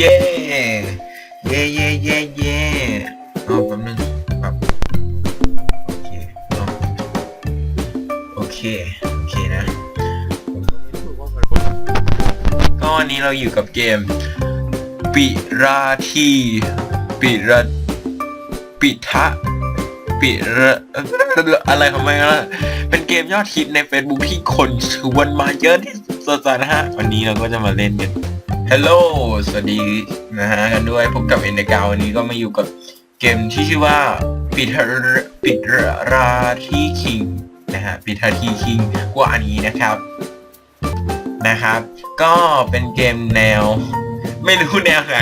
เย้เย้เย้เย้เย้เอาแป๊บนึงครับโอเคเอาโอเค โอเคนะ ก็วันนี้เราอยู่กับเกม ปิราทีปิระปิทะปิระอะไรของมันล่ะเป็นเกมยอดฮิตใน Facebook ที่คนชวนมาเยอะที่สุดๆนะฮะ วันนี้เราก็จะมาเล่นกัน ฮัลโหล สวัสดีนะฮะกันด้วยพบกับเอ็นเดกาวันนี้ก็มาอยู่กับเกมที่ชื่อว่าปิดปิดราที่คิงนะฮะปิดราทีคิงกว่าอันนี้นะครับนะครับ ก็เป็นเกมแนว ไม่รู้แนวไหน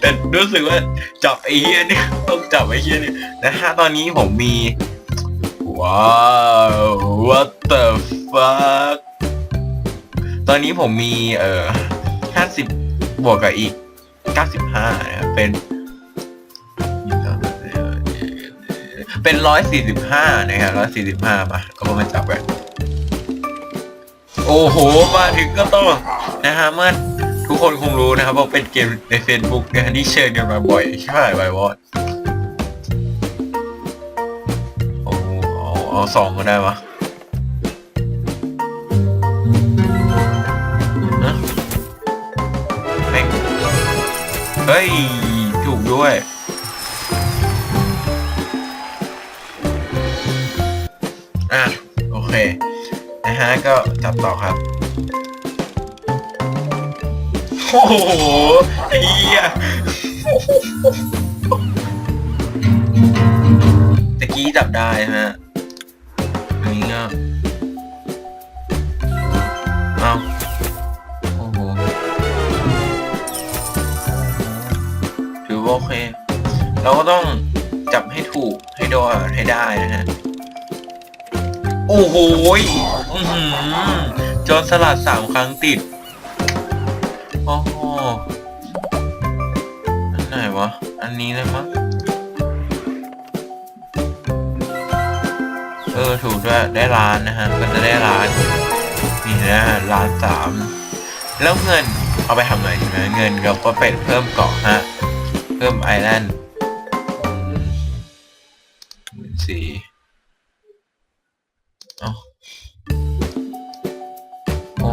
แต่รู้สึกว่าจับไอ้เฮียเนี่ยต้องจับไอ้เฮียเนี่ยนะฮะตอนนี้ผมมีว้าว what the fuck ตอนนี้ผมมีเอ่อ50บ บวกกับอีก 95นะครับเป็น เป็น 145 นะครับ145 มา ก็มาจับกัน โอ้โห มาถึงก็ต้องนะฮะเมื่อทุกคนคงรู้นะครับว่าเป็นเกมใน Facebook นะฮะที่เชิญกันมาบ่อยใช่ไหมไววอดโอ้โหเอาเอาสองก็ได้วะ ฮ้ย ถูกด้วย อะ โอเค นะฮะ ก็จับต่อครับ โอ้โหไอ้เหี้ยตะกี้จับได้นะฮะ เราก็ต้องจับให้ถูกให้โดนให้ได้นะฮะ โอ้โหยอื้อหือโจนสลัดสามครั้งติด โอ้โหอันไหนวะ อันนี้เลยมั้ง เออ ถูกด้วย ได้ล้านนะฮะ ก็จะได้ล้าน นี่นะฮะล้านสาม แล้วเงินเอาไปทำอะไรใช่ไหมเงินเราก็เป็นเพิ่มเกาะฮะ เพิ่มไอแลนด์ สี่เอ้าโอ้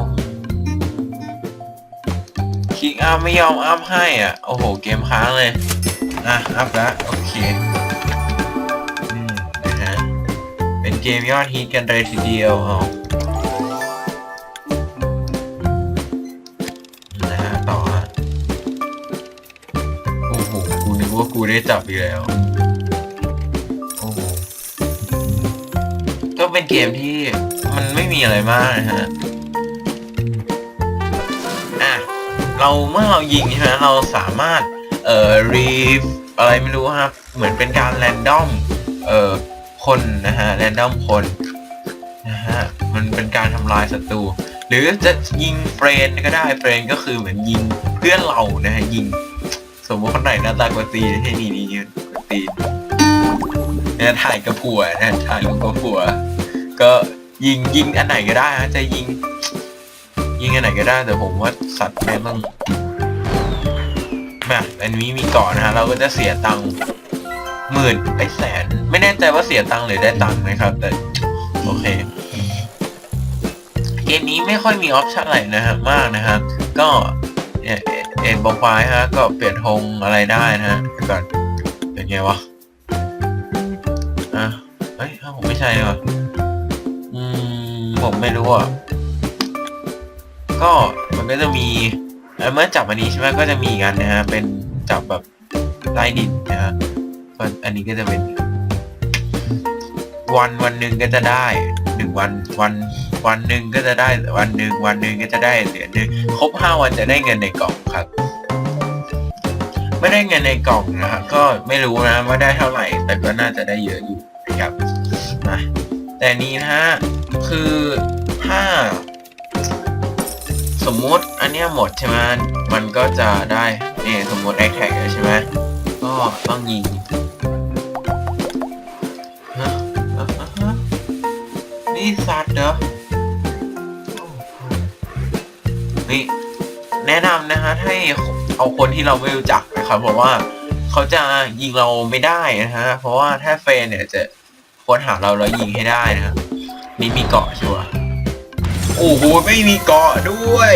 คลิกอัพไม่ยอมอัพให้อะ โอ้โห เกมค้างเลย อะ อัพแล้วโอเคอืมนะฮะ เป็นเกมยอดฮิตกันเลยทีเดียวอ๋อนะฮะต่อฮะโอ้โหกูนึกว่ากูได้จับอีกแล้ว เป็นเกมที่มันไม่มีอะไรมากนะฮะอะเราเมื่อเรายิงใช่ไหมเราสามารถเอ่อรีฟอะไรไม่รู้ครับ เหมือนเป็นการแรนดอมเอ่อคนนะฮะแรนดอมคนนะฮะมันเป็นการทำลายศัตรู หรือจะยิงเฟรนก็ได้เฟรนก็คือเหมือนยิงเพื่อนเรานะฮะยิง สมมติคนไหนหน้าตากว่าตีนให้นี่นี่ยืนกว่าตีนนะถ่ายกับผัวนะถ่ายรูปกับผัว ก็ยิงยิงอันไหนก็ได้ฮะจะยิง ยิงอันไหนก็ได้แต่ผมว่าสัตว์แม่งต้องมาอันนี้มีเกาะนะฮะเราก็จะเสียตังค์หมื่นไอแสน ไม่แน่ใจว่าเสียตังค์หรือได้ตังค์นะครับ แต่โอเคเกมนี้ไม่ค่อยมีออปชั่นอะไรนะฮะมากนะครับก็เนี่ยเอ็นบอกไฟฮะ ก็เปลี่ยนธงอะไรได้นะฮะก่อนเป็นไงวะอะเฮ้ยผมไม่ใช่ว่ะอืม ผมไม่รู้อะ ก็มันก็จะมีเอ่อเมื่อจับอันนี้ใช่ไหมก็จะมีกันนะฮะ เป็นจับแบบใต้ดินนะฮะก็อันนี้ก็จะเป็น วันวันหนึ่งก็จะได้หนึ่งวันวันวันหนึ่งก็จะได้วันหนึ่งวันหนึ่งก็จะได้เหรียญหนึ่งครบห้าวันจะได้เงินในกล่องครับ ไม่ได้เงินในกล่องนะฮะก็ไม่รู้นะว่าได้เท่าไหร่ แต่ก็น่าจะได้เยอะอยู่นะครับนะแต่นนี้นะฮะ คือถ้า สมมุติอันเนี้ยหมดใช่ไหมมันก็จะได้เนี่ยสมมติแอคแท็กใช่ไหมก็ต้องยิงฮะนี่สัตว์เหรอนี่แนะนำนะฮะให้เอาคนที่เราไม่รู้จักนะครับบอกว่าเขาจะยิงเราไม่ได้นะฮะ เพราะว่าถ้าเฟนเนี่ยจะค้นหาเราแล้วยิงให้ได้นะ นี่มีเกาะชัวร์โอ้โหไม่มีเกาะด้วย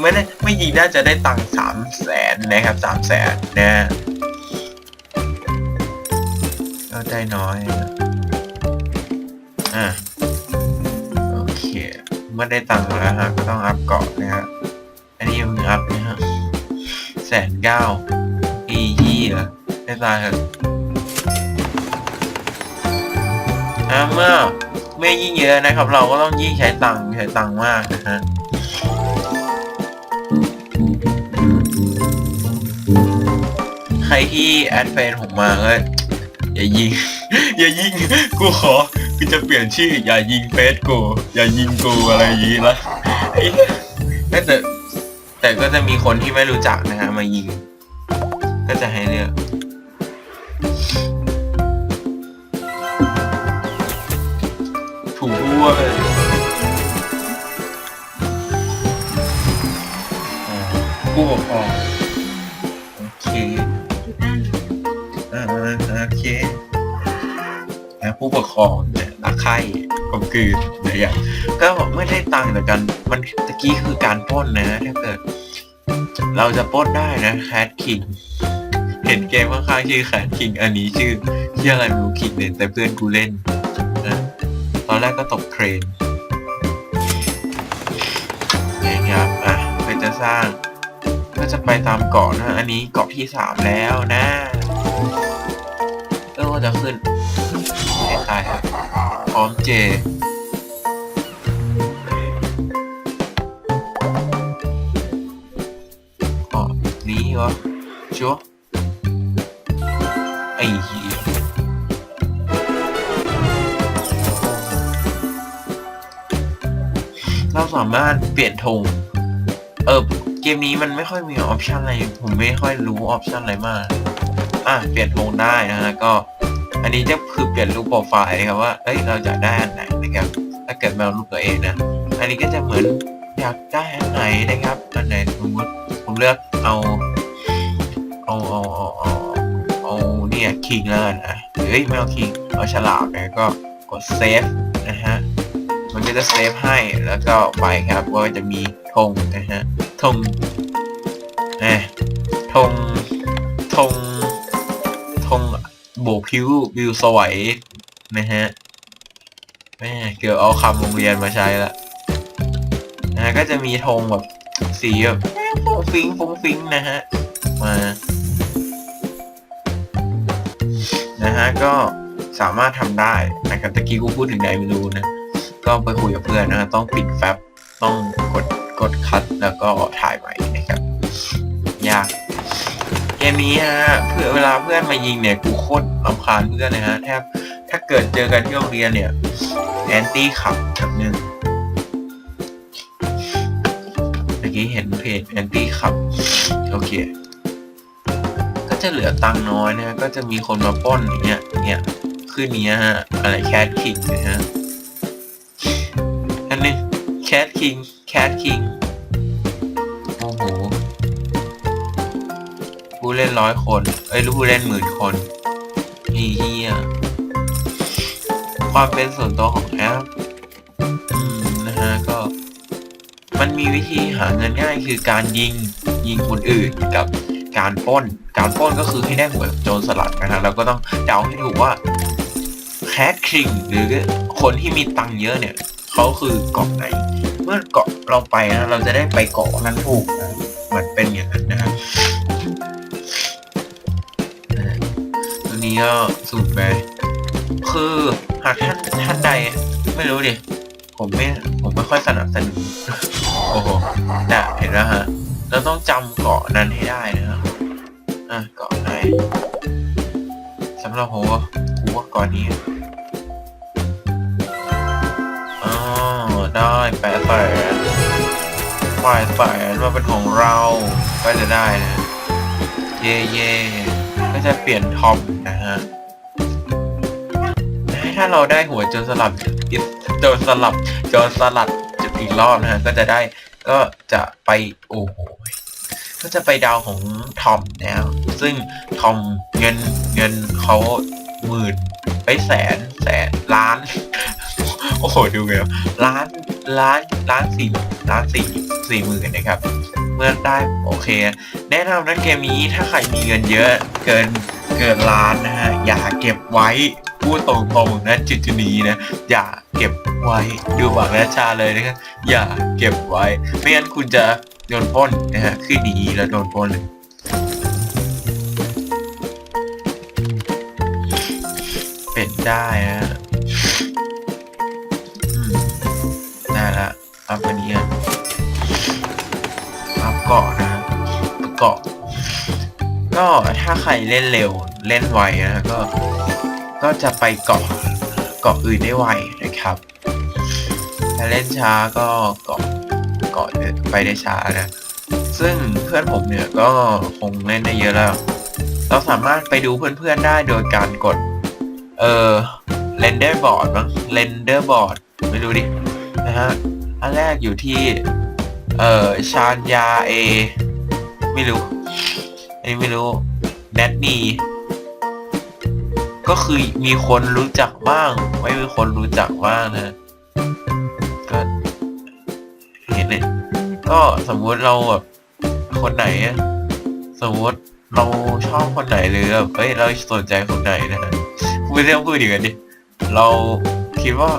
ไม่ได้ไม่ยิงน่าจะได้ตังค์สามแสนนะครับสามแสนนะก็ได้น้อยอะโอเคเมื่อได้ตังค์แล้วฮะก็ต้องอัพเกาะนะฮะอันนี้ยังอัพนะฮะแสนเก้าอียี่เหรอได้ตาย เหรออะเมื่อเมื่อยิ่งเยอะนะครับ เราก็ต้องยิ่งใช้ตังค์ใช้ตังค์มากนะฮะใครที่แอดเฟนผมมาก็อย่ายิง อย่ายิงกูขอกูจะเปลี่ยนชื่อ อย่ายิงเฟซกูอย่ายิงกูอะไรอย่างงี้ละแต่แต่ก็จะมีคนที่ไม่รู้จักนะฮะมายิง ก็จะให้เลือก ถูกด้วยอ่าผู้ปกครองโอเคอ่าโอเคแล้วผู้ปกครองเนี่ยรักใคร่กลมกลืนนะครับก็ไม่ได้ตังค์แต่กันมันตะกี้คือการปล้นนะถ้าเกิดเราจะปล้นได้นะแคทคิงเห็นเกมข้างๆชื่อแคทคิงอันนี้ชื่อชื่ออะไรไม่รู้คิดเนี่ยแต่เพื่อนกูเล่นนะต อนแรกก็ตกเทรนนะครับอะเพื่อจะสร้างก็จะไปตามเกาะนะ อันนี้เกาะที่สามแล้วนะเออจะขึ้นไม่ตายครับพร้อมเจเกาะนี้วะชัว สามารถเปลี่ยนธงเออเกมนี้มันไม่ค่อยมีออปชันอะไรผมไม่ค่อยรู้ออปชันอะไรมาก อะเปลี่ยนธงได้นะฮะก็ อันนี้จะคือเปลี่ยนรูปโปรไฟล์นะครับว่าเอ้ยเราจะได้อันไหนนะครับถ้าเกิดแมวรูปตัวเองนะอันนี้ก็จะเหมือนอยากได้อันไหนนะครับอันไหนสมมติผมเลือกเอาเอาเอาเอาเอาเอาเนี่ยคิงแล้วนะเฮ้ยไม่เอาคิงเอาฉลามนะก็กดเซฟนะฮะ มันก็จะเซฟให้แล้วก็ไปครับก็จะมีธงนะฮะธงนะธงธงธงโบกพิ้ววิวสวยนะฮะแม่เกือบเอาคำโรงเรียนมาใช้ละนะฮะก็จะมีธงแบบสีแบบฟุ้งฟิ้งฟุ้งฟิ้งนะฮะมานะฮะก็สามารถทำได้นะครับตะกี้กูพูดถึงไหนไม่รู้นะ ก็ไปคุยกับเพื่อนนะฮะต้องปิดแฟบต้องกดกดคัดแล้วก็ถ่ายใหม่นะครับ ยากเกมนี้ฮะเพื่อเวลาเพื่อนมายิงเนี่ยกูโคตรรำคาญเพื่อนเลยฮะแทบถ้าเกิดเจอกันที่โรงเรียนเนี่ยแอนตี้ขับแบบนึงเมื่อกี้เห็นเพจแอนตี้ขับโอเค ก็จะเหลือตังน้อยนะก็จะมีคนมาป้นอย่างเงี้ยเนี่ยขึ้นเนี้ยฮะอะไรแคทคิงนะฮะ นี้แคทคิงแคทคิงโอ้โห ผู้เล่นร้อยคน เอ้ยหรือผู้เล่นหมื่นคนอีเหี้ยความเป็นส่วนตัวของแอปอืมนะฮะก็ มันมีวิธีหาเงินง่ายคือการยิงยิงคนอื่นกับการปล้น การปล้นก็คือให้ได้หัวโจรสลัดนะฮะเราก็ต้องเดาให้ถูกว่าแคทคิงหรือคนที่มีตังค์เยอะเนี่ย เขาคือเกาะไหน เมื่อเกาะเราไปนะเราจะได้ไปเกาะนั้นถูกนะมันเป็นอย่างนั้นนะครับตัวนี้ก็สูตรไปคือหากท่านท่านใดไม่รู้ดิผมไม่ผมไม่ค่อยสนับสนุนโอ้โหน่ะเห็นแล้วฮะเราต้องจำเกาะนั้นให้ได้นะครับอะเกาะไหนสำหรับผมว่ากูว่าเกาะนี้ ได้แปดแสนฝ่ายแสนมาเป็นของเราก็จะได้นะ เย่เย่ก็จะเปลี่ยนทอมนะฮะ ถ้าเราได้หัวโจนสลับโจนสลับโจนสลัดจุดอีกรอบนะฮะ ก็จะได้ก็จะไปโอ้โหก็จะไปดาวของทอมนะครับซึ่งทอมเงินเงินเขาหมื่นไปแสนแสนล้าน โอ้โหดูไงวะล้านล้านล้านสี่ล้านสี่สี่หมื่นนะครับ เมื่อได้โอเค แนะนำนะเกมนี้ถ้าใครมีเงินเยอะเกินเกินล้านนะฮะอย่าเก็บไว้พูดตรงๆนะจุดจุนี้นะ อย่าเก็บไว้ดูบักและชาเลยนะครับอย่าเก็บไว้ ไม่งั้นคุณจะโดนป้นนะฮะขึ้นดีแล้วโดนป้นเลยเป็นได้นะ ละอัพอันนี้กันอัพเกาะนะเกาะ ก็ถ้าใครเล่นเร็วเล่นไวนะก็ ก็จะไปเกาะเกาะอื่นได้ไวนะครับ ถ้าเล่นช้าก็เกาะเกาะไปได้ช้านะซึ่งเพื่อนผมเนี่ยก็คงเล่นได้เยอะแล้ว เราสามารถไปดูเพื่อนๆได้โดยการกด เออเรนเดอร์บอร์ดมั้งเรนเดอร์บอร์ดไม่รู้ดินะฮะ อันแรกอยู่ที่ เอ่อ ชานยาเอ ไม่รู้อันนี้ไม่รู้แนทนีก็คือมีคนรู้จักบ้าง ไม่มีคนรู้จักบ้างนะก็เห็นเลยก็สมมุติเราแบบคนไหน สมมุติเราชอบคนไหนหรือแบบเฮ้ยเราสนใจคนไหนนะฮะไม่ต้องพูดอย่างนั้นดิเราคิดว่า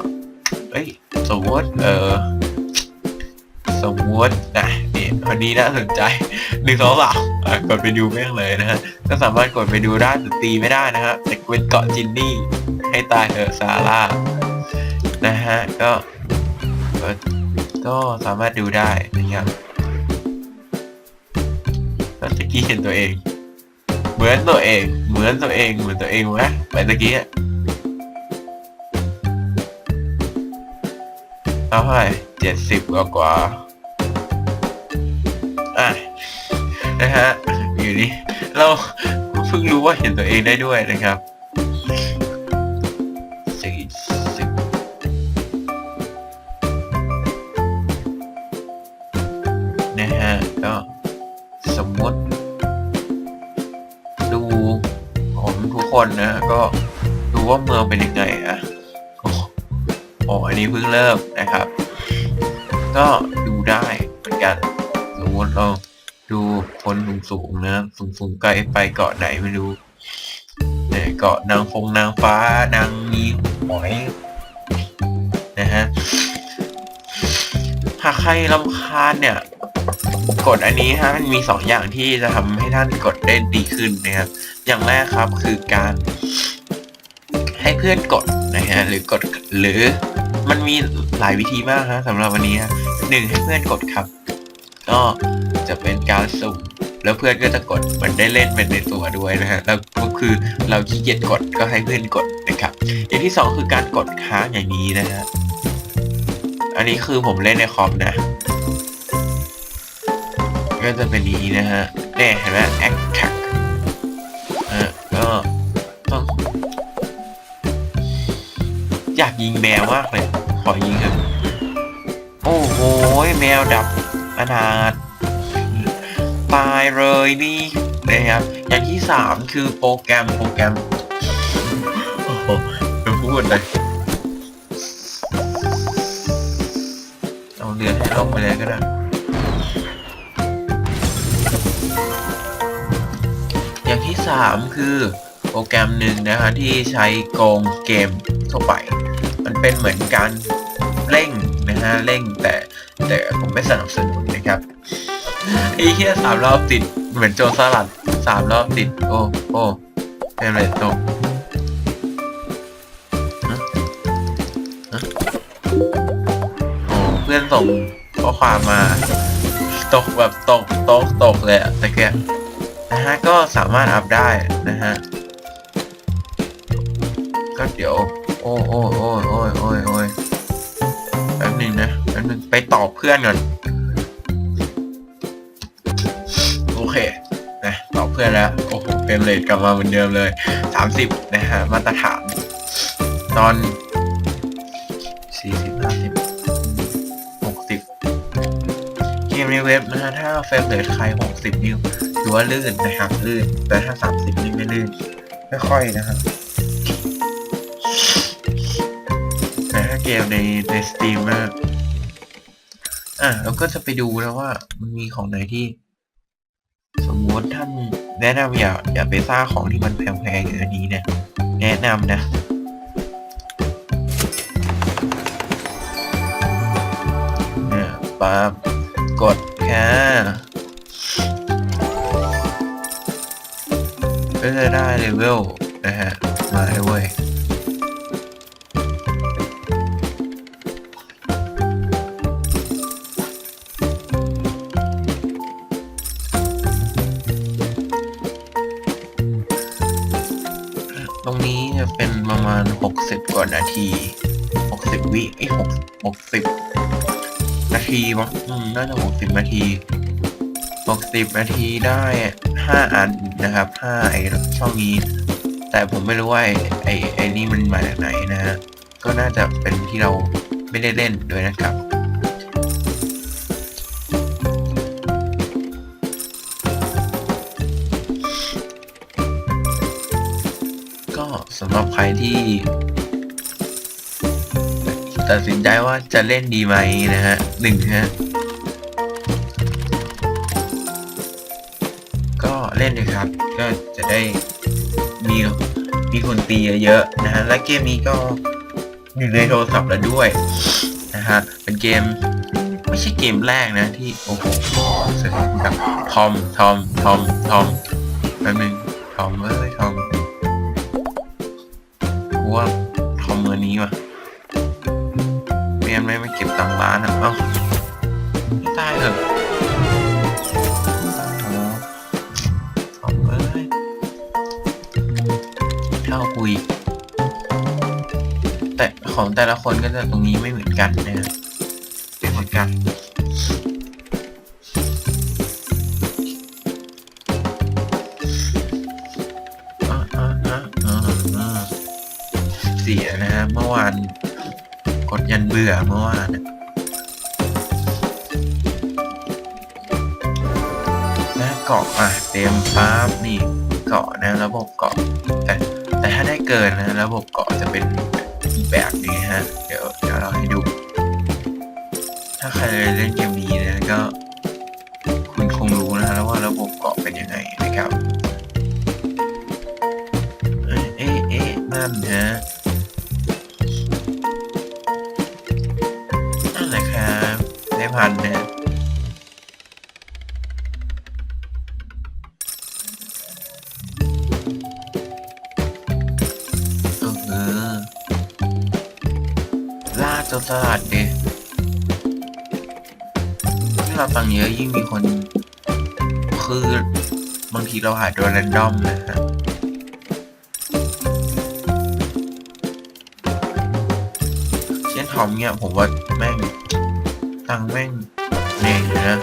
เอ้ยสมมติเออ สมมตินะนี่คนนี้น่าสนใจหนึ่งสองสามอะกดไปดูแม่งเลยนะฮะก็สามารถกดไปดูได้แต่ตีไม่ได้นะฮะแต่เป็นเกาะจินนี่ ให้ตายเถอะซาร่านะฮะก็ก็สามารถดูได้นะครับตะกี้เห็นตัวเอง เหมือนตัวเอง เหมือนตัวเองเหมือนตัวเองไหมไปตะกี้เอาให้เจ็ดสิบกว่ากว่า อะนะฮะอยู่นี่เราเพิ่งรู้ว่าเห็นตัวเองได้ด้วยนะครับสี่สิบนะฮะก็สมมติ ดูผมทุกคนนะก็ดูว่าเมืองเป็นยังไงอะโอ้โออันนี้เพิ่งเริ่มนะครับ ก็ดูได้เหมือนกันสมมติเร ดูคนสูงๆนะสูงๆไกลไปเกาะไหนไม่รู้เนี่ยเกาะนางฟงนางฟ้านางมีหอยนะฮะหากใครรำคาญเนี่ย กดอันนี้ฮะมันมีสองอย่างที่จะทำให้ท่านกดได้ดีขึ้นนะครับอย่างแรกครับคือการให้เพื่อนกดนะฮะหรือกดหรือมันมีหลายวิธีมากฮะสำหรับวันนี้ฮะหนึ่งให้เพื่อนกดครับ ก็ จะเป็นการสุ่มแล้วเพื่อนก็จะกดมือนได้เล่นเป็นในตัวด้วยนะฮะแล้วก็คือเราขี้เกียจกดก็ให้เพื่อนกดนะครับ อย่างที่สองคือการกดค้างอย่างนี้นะฮะอันนี้คือผมเล่นในคอมนะก็จะเป็นนี้นะฮะเนี่ยเห็นไหมแอคแท็กอะก็ต้องอยากยิงแมวมากเลย ขอยิงเถอะโอ้โหแมวดับอนาถ ตายเลยนี่นะครับอย่างที่สามคือโปรแกรมโปรแกรมโอ้โหจะพูดเลยเอาเรือให้ล่มไปเลยก็ได้อย่างที่สามคือโปรแกรมหนึ่งนะฮะที่ใช้โกงเกมทั่วไป มันเป็นเหมือนการเร่งนะฮะเร่งแต่แต่ผมไม่สนับสนุนนะครับ อ้เหี้ยสามรอบติด เหมือนโจรสลัดสามรอบติด โอ้โอ้เป็นไรตกโอ้เพื่อนส่งข้อความมา ตกแบบตกตกตกเลยอะตะเกียนะฮะ ก็สามารถอัพได้นะฮะ ก็เดี๋ยว โอ้โอ้โอ้โอ้โอ้โอ้แป๊บหนึงนะแป๊บหนึงไปตอบเพื่อนก่อน เคนะตอบเพื่อนแล้ว โอ้โหเป็นเลทกลับมาเหมือนเดิมเลยสามสิบนะฮะ มาตรฐาน ตอนสี่สิบห้าสิบหกสิบเกมในเว็บนะฮะ ถ้าเฟรมเรทใคร 60นิ้วถือว่าลื่นนะครับ ลื่น แต่ถ้า 30 นี่ไม่ลื่น ไม่ค่อยนะครับแต่ถ้าเกมในในสตรีมนะอะเราก็จะไปดูแล้วว่ามันมีของไหนที่ สมมติท่านแนะนำอย่าอย่าไปสร้างของที่มันแพงๆอย่างนี้นี่ยแนะนำนะเนี่ยปั๊บกดแค่ก็จะได้เลเวลนะฮะมาให้เว้ย ว่านาที60วิไอ้ย6 60นาทีมั้งอืมน่าจะ60นาที60นาทีได้5อันนะครับ5ไอ้ช่องนี้ แต่ผมไม่รู้ว่าไอ้ไอ้ไอ้นี่มันมาจากไหนนะฮะก็น่าจะเป็นที่เราไม่ได้เล่นด้วยนะครับก็สำหรับใครที่ ตัดสินใจว่าจะเล่นดีไหมนะฮะหนึ่งฮะ ก็เล่นเลยครับ ก็จะได้มีมีคนตีเยอะๆนะฮะ และเกมนี้ก็อยู่ในโทรศัพท์แล้วด้วยนะฮะ เป็นเกมไม่ใช่เกมแรกนะที่ โอ้โหเสร็จกับทอม ทอม ทอม ทอมแป๊บนึงทอมเอ้ยทอมว่าทอมเมื่อนี้ว่ะ งั้นไม่ไม่เก็บตังค์ร้านอะเอ้าไม่ตายเหรอโอ้ทอมเอ้ยเท่าคุย แต่ของแต่ละคนก็จะตรงนี้ไม่เหมือนกันนะครับไม่เหมือนกัน เบื่อเมื่อวานน่ะนเกาะอะเต็มปั๊บนี่เกาะนะระบบเกาะแต่แต่ถ้าได้เกินนะระบบเกาะจะเป็น พันนะเออล่าจนสลัดดยที่เราตังเยอะยิ่งมีคน คือบางทีเราหาตัวแรนดอมนะฮะเช่นทอมเนี่ยผมว่าแม่ง ตังค์แม่งแรงอยู่นะ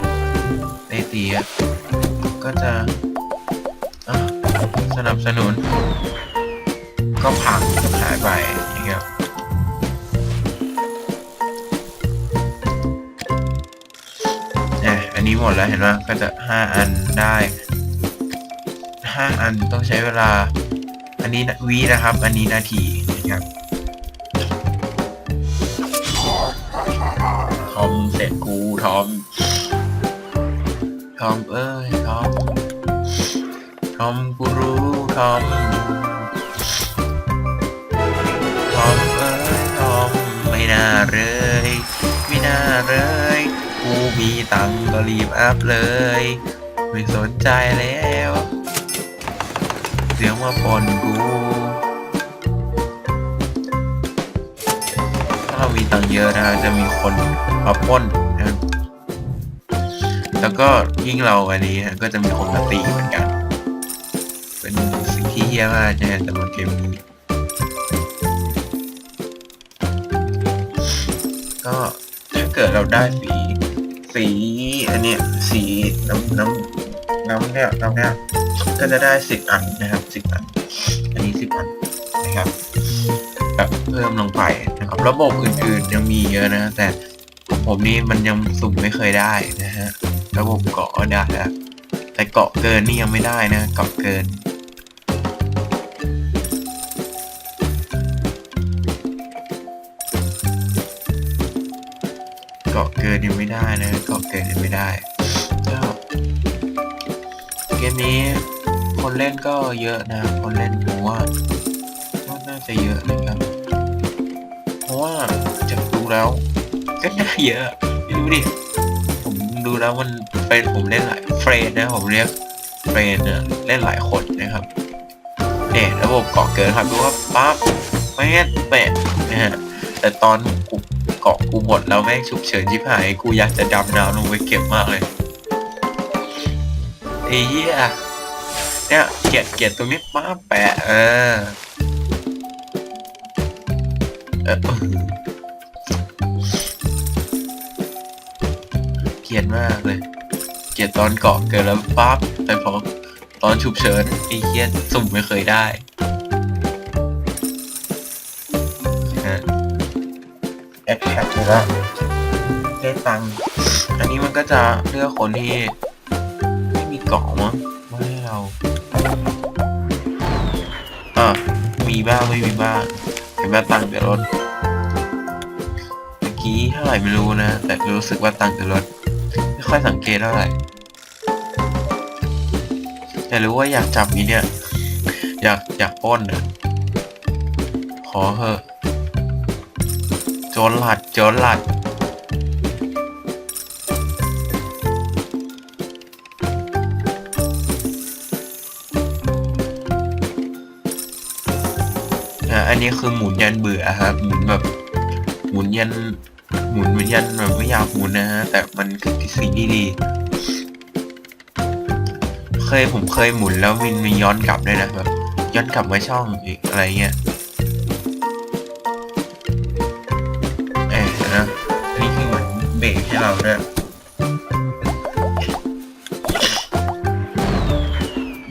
ในตีอะก็จะะสนับสนุน ก็พังหายไปนะครับอะอันนี้หมดแล้วเห็นไหมก็จะห้าอันได้ห้าอันต้องใช้เวลา อันนี้วีนะครับ อันนี้นาทีนะครับ เสร็จกูทอม ทอมเอ้ยทอม ทอมกูรู้ทอม ทอมเอ้ยทอม ไม่น่าเลย ไม่น่าเลย กูมีตังก็รีบอัพเลย ไม่สนใจแล้ว เสียงว่าปนกูถ้าเรามีตังเยอะนะจะมีคน มาป้นนะครับ แล้วก็ยิ่งเราอันนี้ฮะก็จะมีคนมาตีเหมือนกัน เป็นสิ่งที่เฮี้ยมากนะฮะสำหรับเกมนี้ ก็ถ้าเกิดเราได้สี สีอันเนี้ยสีน้ำน้ำน้ำเนี่ยน้ำเนี่ยก็จะได้สิบอันนะครับสิบอัน อันนี้สิบอันนะครับแบบเพิ่มลงไปนะครับ ระบบอื่นๆยังมีเยอะนะ แต่ ผมนี่มันยังสุ่มไม่เคยได้นะฮะระบบเกาะได้แล้วแต่เกาะเกินนี่ยังไม่ได้นะเกาะเกินเกาะเกินยังไม่ได้นะเกาะเกินยังไม่ได้ก็เกมนี้คนเล่นก็เยอะนะ คนเล่นผมว่าน่าจะเยอะนะครับ เพราะว่าจากดูแล้ว ก็น่าเยอะดูดิ ผมดูแล้วมันเฟรนผมเล่นหลายเฟรนนะผมเรียกเฟรนเนี่ยเล่นหลายคนนะครับเนี่ยระบบเกาะเกินครับดูว่าปั๊บแม่แปะนะฮะแต่ตอนกูเกาะกูหมดแล้วแม่งฉุกเฉินชิบหายกูอยากจะดำน้ำลงไปเก็บมากเลยไอ้เหี้ยเนี่ยเกียดเกียดตรงนี้ปั๊บแปะเออเออ ลียดมากเลย เกลียดตอนเกาะเกิดแล้วปั๊บแต่พอตอนฉุกเฉินไอ้เคียสุ่มไม่เคยได้แอดแท็กเลยละได้ตังค์อันนี้มันก็จะเลือกคนที่ไม่มีเกาะมั้งไม่ให้เราอะมีบ้างไม่มีบ้างเห็นไหมตังค์เดี๋ยวลดเมื่อกี้เท่าไหร่ไม่รู้นะ แต่รู้สึกว่าตังค์จะลด ค่อยสังเกตเท่าไหร่แต่รู้ว่าอยากจับนี้เนี่ย อยากอยากป้นอะขอเถอะ โจรหลัด โจรหลัดอะอันนี้คือหมุนยันเบื่อครับ หมุนแบบ หมุนยัน หมุนเหมือนยันแบบไม่อยากหมุนนะฮะ แต่มันคือสิ่งที่ดี เคยผมเคยหมุนแล้วมันมีย้อนกลับด้วยนะแบบย้อนกลับมาช่องอีกอะไรเงี้ย เอ๊ะนะนนี้คือเหมือนเบรกให้เราด้วย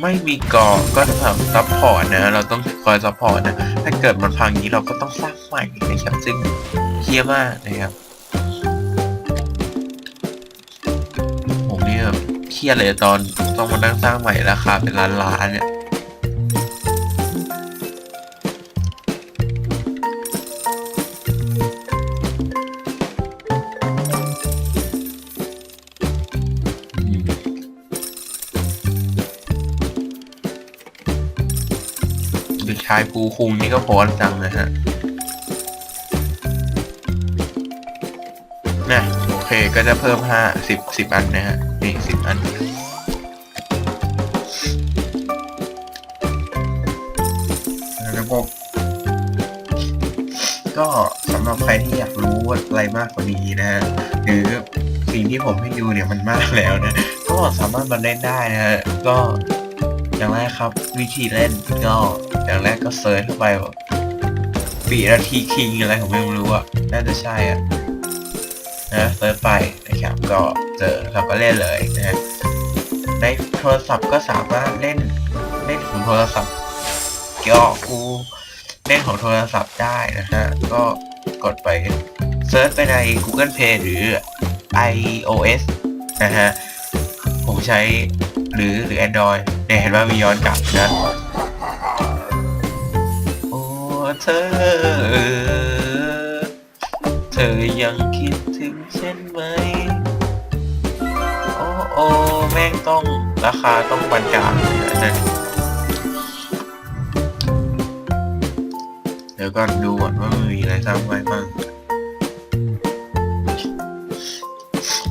ไม่มีกอก็ทำซัพพอร์ตนะ เราต้องคอยซัพพอร์ตนะ ถ้าเกิดมันพังงนี้เราก็ต้องสร้างใหม่นะครับ ซึ่งเฮี้ยมากนะครับ เครียดเลยตอนต้องมานั่งสร้างใหม่ราคาเป็นล้านล้านเนี่ยเด็กชายภูคุงนี่ก็โพสจังนะฮะนะโอเคก็จะเพิ่มห้าสิบสิบอันนะฮะ นี่สิบอันระบบก็สำหรับใครที่อยากรู้อะไรมากกว่านี้นะฮะหรือสิ่งที่ผมให้ดูเนี่ยมันมากแล้วนะ ก็สามารถมาเล่นได้นะ ก็อย่างแรกครับ วิธีเล่นก็อย่างแรกก็เซิร์ชเข้าไปปีนาทีคิงอะไรผมไม่รู้อะน่าจะใช่อะนะเซิร์ชไปนะครับก็ เจอแล้วก็เล่นเลยนะฮะในโทรศัพท์ก็สามารถเล่นเล่นของโทรศัพท์ก็กูเล่นของโทรศัพท์ได้นะฮะก็กดไปเซิร์ชไปใน Google Play หรือ iOS นะฮะผมใช้หรือหรือ Android เนี่ยเห็นว่ามีย้อนกลับนะโอ้เธอ เธอยังคิด แม่งต้องราคาต้องบรรกลางเลยนะเดี๋ยวก่อนดูก่อนว่ามันมีอะไรสร้างไว้บ้าง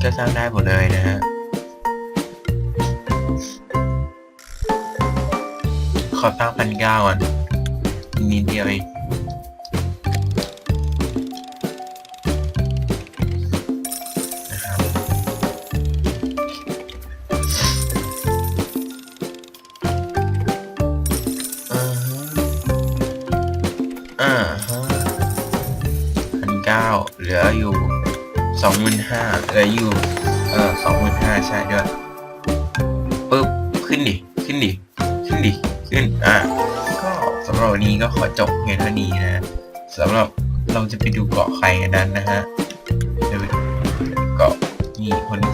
ก็สร้างได้หมดเลยนะฮะขอตั้งพันเก้าก่อนนิดเดียวเอง สองหมื่นห้าเหลืออยู่เออสองหมื่นห้าใช่ด้วยปึ๊บขึ้นดิขึ้นดิขึ้นดิขึ้นอะก็สำหรับวันนี้ก็ขอจบเพียงเท่านี้นะสำหรับเราจะไปดูเกาะใครกันนั้นนะฮะเดี๋ยวไปดูเกาะนี่คนที่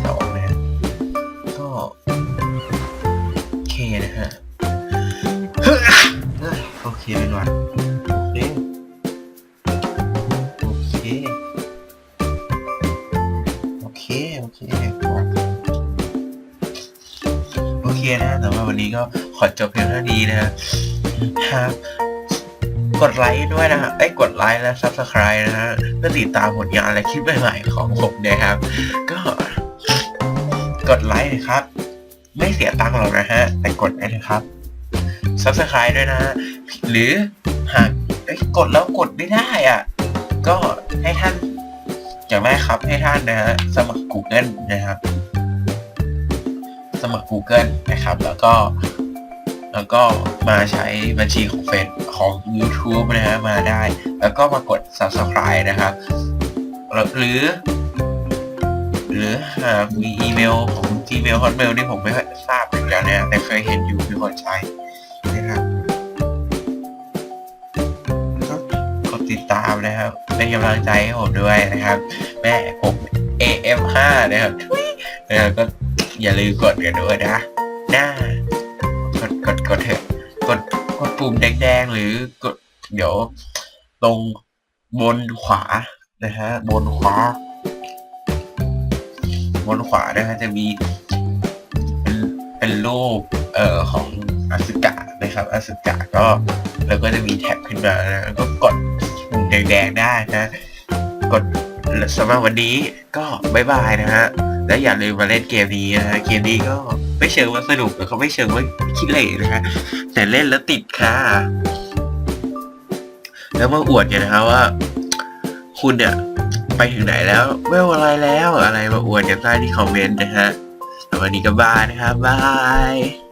ขอจบเพียงเท่านี้นะครับครับกดไลค์ด้วยนะฮะไอ้ยกดไลค์และ subscribe นะฮะเพื่อติดตามผลงานและคลิปใหม่ๆของผมนะครับ ก็กดไลค์นะครับ ไม่เสียตังค์หรอกนะฮะ แต่กดได้นะครับ subscribe ด้วยนะฮะ หรือหากเอ้ยกดแล้วกดไม่ได้อะ ก็ให้ท่านอย่างแรกครับให้ท่านนะฮะสมัคร Google นะครับ สมัคร Google นะครับ แล้วก็ แล้วก็มาใช้บัญชีของเฟซของ YouTube นะฮะมาได้ แล้วก็มากด subscribe นะครับ หรือ หรือหากมีอีเมลของ Gmail Hotmail นี่ผมไม่ค่อยทราบอยู่แล้วนะแต่เคยเห็นอยู่มีคนใช้นะครับก็กดติดตามนะครับ เป็นกำลังใจให้ผมด้วยนะครับ แม่ผม AM5 นะครับนะครับก็อย่าลืมกดกันด้วยนะหน้ากดกด กดเถอะกดกดปุ่มแดงๆหรือกดเดี๋ยวตรงบนขวานะฮะบนขวา บนขวานะฮะจะมีเป็นเป็นรูปเอ่อของอสุกะนะครับอสุกะก็แล้วก็จะมีแท็บขึ้นมานะแล้วก็กดปุ่มแดงๆได้นะ กดสำหรับวันนี้ก็บายบายนะฮะ และอย่าลืมมาเล่นเกมนี้นะฮะเกมนี้ก็ไม่เชิงว่าสนุกแล้วก็ไม่เชิงว่าขี้เหร่นะฮะแต่เล่นแล้วติดค่ะ แล้วมาอวดกันนะครับว่า คุณเนี่ยไปถึงไหนแล้วเวลอะไรแล้วอะไรมาอวดกันใต้ที่คอมเมนต์นะฮะสวัสดีกับบายนะครับบาย